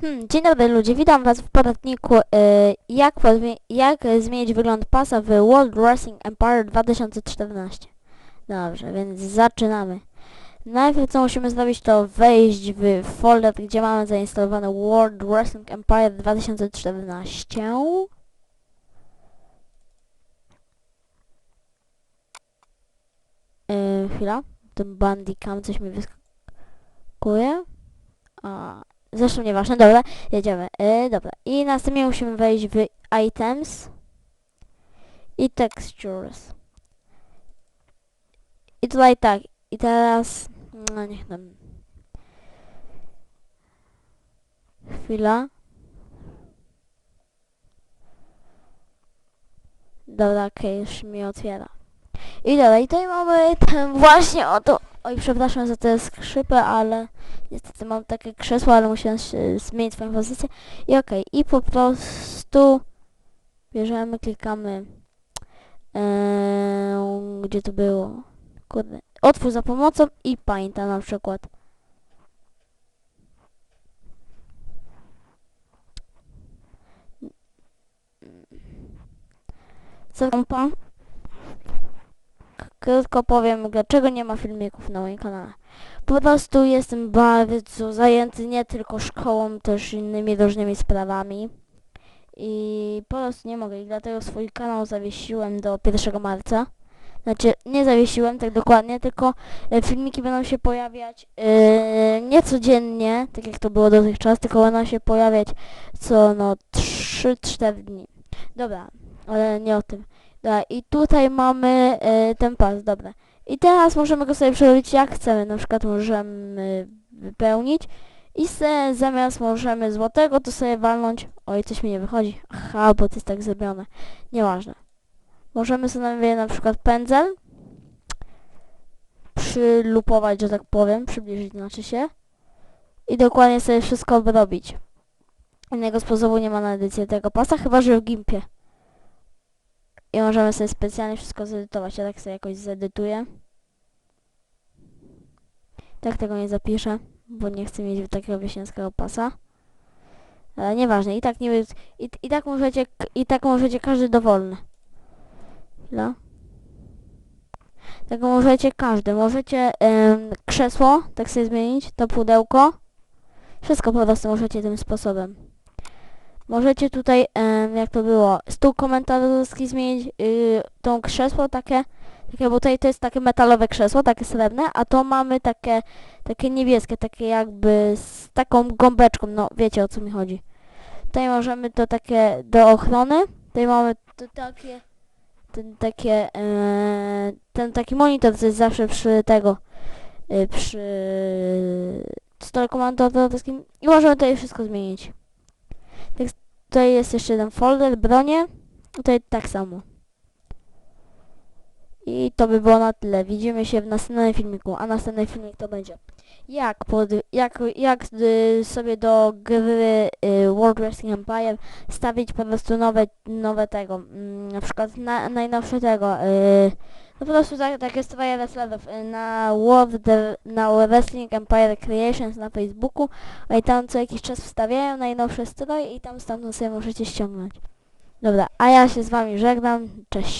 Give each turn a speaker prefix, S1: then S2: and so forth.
S1: Hmm, dzień dobry ludzie, witam was w poradniku y, jak, jak zmienić wygląd pasa w World Wrestling Empire 2014. Dobrze, więc zaczynamy. Najpierw co musimy zrobić to wejść w folder, gdzie mamy zainstalowane World Wrestling Empire 2014. Yy, chwila, ten bandicam coś mi wyskakuje. A, Zresztą nieważne, dobra, jedziemy. E, dobra, i następnie musimy wejść w items i textures. I tutaj tak, i teraz, no niech tam. Chwila. Dobra, okej, już mi otwiera. I i tutaj mamy ten właśnie oto. Oj, przepraszam za tę skrzypę, ale Niestety mam takie krzesło, ale musiałem zmienić swoją pozycję. I okej, i po prostu bierzemy, klikamy eee, gdzie to było? Kurde. Otwórz za pomocą i painta na przykład. Co kompa? Krótko powiem, dlaczego nie ma filmików na moim kanale. Po prostu jestem bardzo zajęty nie tylko szkołą, też innymi różnymi sprawami. I po prostu nie mogę i dlatego swój kanał zawiesiłem do 1 marca. Znaczy, nie zawiesiłem tak dokładnie, tylko e, filmiki będą się pojawiać e, nie codziennie, tak jak to było dotychczas, tylko będą się pojawiać co no 3-4 dni. Dobra, ale nie o tym. Dobra, i tutaj mamy e, ten pas, dobra. I teraz możemy go sobie przerobić jak chcemy. Na przykład możemy wypełnić i se, zamiast możemy złotego to sobie walnąć. Oj, coś mi nie wychodzi. Aha, bo to jest tak zrobione. Nieważne. Możemy sobie na przykład pędzel przylupować, że tak powiem, przybliżyć znaczy się i dokładnie sobie wszystko obrobić. Innego sposobu nie ma na edycję tego pasa, chyba że w Gimpie. I możemy sobie specjalnie wszystko zedytować. Ja tak sobie jakoś zedytuję. Tak tego nie zapiszę, bo nie chcę mieć takiego wieśniackiego pasa. Ale nieważne, i tak nie i, i tak możecie i tak możecie każdy dowolny. Chwila. Tak możecie każdy. Możecie em, krzesło tak sobie zmienić, to pudełko. Wszystko po prostu możecie tym sposobem. Możecie tutaj, jak to było, stół komentatorski zmienić, yy, tą krzesło takie, takie, bo tutaj to jest takie metalowe krzesło, takie srebrne, a to mamy takie, takie niebieskie, takie jakby z taką gąbeczką, no wiecie o co mi chodzi. Tutaj możemy to takie do ochrony, tutaj mamy to takie, ten takie, e, ten taki monitor, co jest zawsze przy tego, y, przy stole komandatorskim i możemy tutaj wszystko zmienić. Tutaj jest jeszcze jeden folder, bronie, tutaj tak samo. I to by było na tyle. Widzimy się w następnym filmiku, a następny filmik to będzie jak, pod, jak, jak y, sobie do gry y, World Wrestling Empire stawić po prostu nowe, nowe tego, mm, na przykład na, najnowsze tego, y, po prostu tak, takie stroje wrestlerów na World, na Wrestling Empire Creations na Facebooku a i tam co jakiś czas wstawiają najnowsze stroje i tam stamtąd sobie możecie ściągnąć. Dobra, a ja się z wami żegnam, cześć.